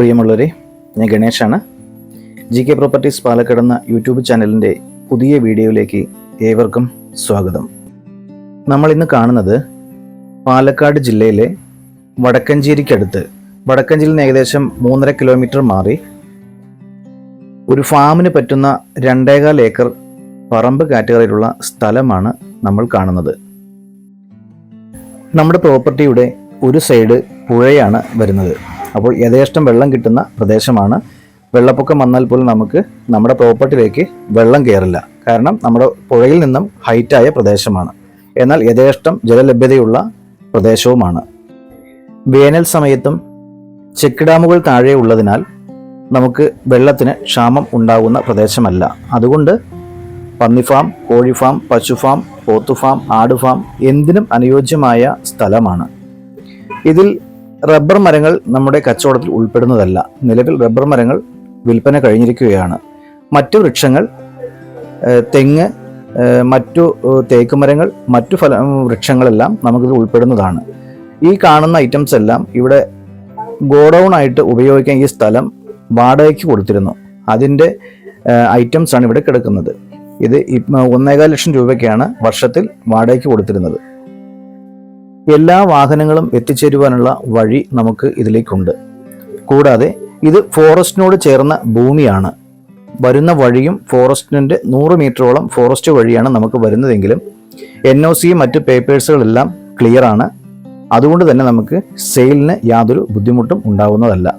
പ്രിയമുള്ളവരെ ഞാൻ ഗണേഷാണ്. ജി കെ പ്രോപ്പർട്ടീസ് പാലക്കാട് എന്ന യൂട്യൂബ് ചാനലിന്റെ പുതിയ വീഡിയോയിലേക്ക് ഏവർക്കും സ്വാഗതം. നമ്മൾ ഇന്ന് കാണുന്നത് പാലക്കാട് ജില്ലയിലെ വടക്കഞ്ചേരിക്കടുത്ത് വടക്കഞ്ചേരിയിൽ നിന്ന് ഏകദേശം മൂന്നര കിലോമീറ്റർ മാറി ഒരു ഫാമിന് പറ്റുന്ന രണ്ടേകാൽ ഏക്കർ പറമ്പ് കാറ്റഗറിയിലുള്ള സ്ഥലമാണ് നമ്മൾ കാണുന്നത്. നമ്മുടെ പ്രോപ്പർട്ടിയുടെ ഒരു സൈഡ് പുഴയാണ് വരുന്നത്. അപ്പോൾ യഥേഷ്ടം വെള്ളം കിട്ടുന്ന പ്രദേശമാണ്. വെള്ളപ്പൊക്കം വന്നാൽ പോലും നമുക്ക് നമ്മുടെ പ്രോപ്പർട്ടിയിലേക്ക് വെള്ളം കയറില്ല കാരണം നമ്മുടെ പുഴയിൽ നിന്നും ഹൈറ്റായ പ്രദേശമാണ്. എന്നാൽ യഥേഷ്ടം ജലലഭ്യതയുള്ള പ്രദേശവുമാണ്. വേനൽ സമയത്തും ചെക്ക് ഡാമുകൾ താഴെ ഉള്ളതിനാൽ നമുക്ക് വെള്ളത്തിന് ക്ഷാമം ഉണ്ടാകുന്ന പ്രദേശമല്ല. അതുകൊണ്ട് പന്നി ഫാം കോഴി ഫാം പശു ഫാം പോത്തു ഫാം ആട് ഫാം എന്തിനും അനുയോജ്യമായ സ്ഥലമാണ്. ഇതിൽ റബ്ബർ മരങ്ങൾ നമ്മുടെ കച്ചവടത്തിൽ ഉൾപ്പെടുന്നതല്ല. നിലവിൽ റബ്ബർ മരങ്ങൾ വിൽപ്പന കഴിഞ്ഞിരിക്കുകയാണ്. മറ്റു വൃക്ഷങ്ങൾ തെങ്ങ് മറ്റു തേക്ക് മരങ്ങൾ മറ്റു ഫല വൃക്ഷങ്ങളെല്ലാം നമുക്കിത് ഉൾപ്പെടുന്നതാണ്. ഈ കാണുന്ന ഐറ്റംസ് എല്ലാം ഇവിടെ ഗോഡൗൺ ആയിട്ട് ഉപയോഗിക്കാൻ ഈ സ്ഥലം വാടകയ്ക്ക് കൊടുത്തിരുന്നു. അതിന്റെ ഐറ്റംസ് ആണ് ഇവിടെ കിടക്കുന്നത്. ഇത് ഒന്നേകാൽ ലക്ഷം രൂപയ്ക്കാണ് വർഷത്തിൽ വാടകയ്ക്ക് കൊടുത്തിരുന്നത്. എല്ലാ വാഹനങ്ങളും എത്തിച്ചേരുവാനുള്ള വഴി നമുക്ക് ഇതിലേക്കുണ്ട്. കൂടാതെ ഇത് ഫോറസ്റ്റിനോട് ചേർന്ന ഭൂമിയാണ്. വരുന്ന വഴിയും ഫോറസ്റ്റിന്റെ നൂറ് മീറ്ററോളം ഫോറസ്റ്റ് വഴിയാണ് നമുക്ക് വരുന്നതെങ്കിലും എൻ ഒ സിയും മറ്റ് പേപ്പേഴ്സുകളെല്ലാം ക്ലിയർ ആണ്. അതുകൊണ്ട് തന്നെ നമുക്ക് സെയിലിന് യാതൊരു ബുദ്ധിമുട്ടും ഉണ്ടാകുന്നതല്ല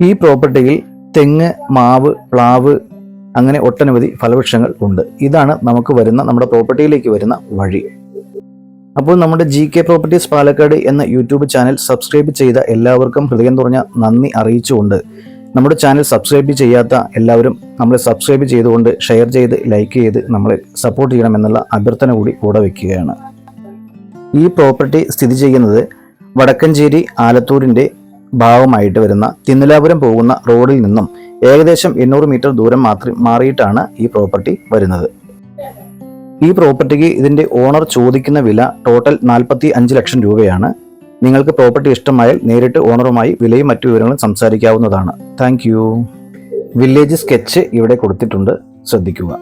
ഈ പ്രോപ്പർട്ടിയിൽ തെങ്ങ് മാവ് പ്ലാവ് അങ്ങനെ ഒട്ടനവധി ഫലവൃക്ഷങ്ങൾ ഉണ്ട്. ഇതാണ് നമുക്ക് വരുന്ന നമ്മുടെ പ്രോപ്പർട്ടിയിലേക്ക് വരുന്ന വഴി. അപ്പോൾ നമ്മുടെ ജി കെ പ്രോപ്പർട്ടീസ് പാലക്കാട് എന്ന യൂട്യൂബ് ചാനൽ സബ്സ്ക്രൈബ് ചെയ്ത എല്ലാവർക്കും ഹൃദയം തുറഞ്ഞ നന്ദി അറിയിച്ചുകൊണ്ട് നമ്മുടെ ചാനൽ സബ്സ്ക്രൈബ് ചെയ്യാത്ത എല്ലാവരും നമ്മളെ സബ്സ്ക്രൈബ് ചെയ്തുകൊണ്ട് ഷെയർ ചെയ്ത് ലൈക്ക് ചെയ്ത് നമ്മളെ സപ്പോർട്ട് ചെയ്യണമെന്നുള്ള അഭ്യർത്ഥന കൂടി കൂടെ വയ്ക്കുകയാണ് ഈ പ്രോപ്പർട്ടി സ്ഥിതി ചെയ്യുന്നത് വടക്കഞ്ചേരി ആലത്തൂരിന്റെ ഭാഗമായിട്ട് വരുന്ന തിന്നലാപുരം പോകുന്ന റോഡിൽ നിന്നും ഏകദേശം എണ്ണൂറ് മീറ്റർ ദൂരം മാത്രം മാറിയിട്ടാണ് ഈ പ്രോപ്പർട്ടി വരുന്നത്. ഈ പ്രോപ്പർട്ടിക്ക് ഇതിന്റെ ഓണർ ചോദിക്കുന്ന വില ടോട്ടൽ നാൽപ്പത്തി അഞ്ച് ലക്ഷം രൂപയാണ്. നിങ്ങൾക്ക് പ്രോപ്പർട്ടി ഇഷ്ടമായാൽ നേരിട്ട് ഓണറുമായി വിലയും മറ്റു വിവരങ്ങളും സംസാരിക്കാവുന്നതാണ്. താങ്ക് വില്ലേജ് സ്കെച്ച് ഇവിടെ കൊടുത്തിട്ടുണ്ട്. ശ്രദ്ധിക്കുക.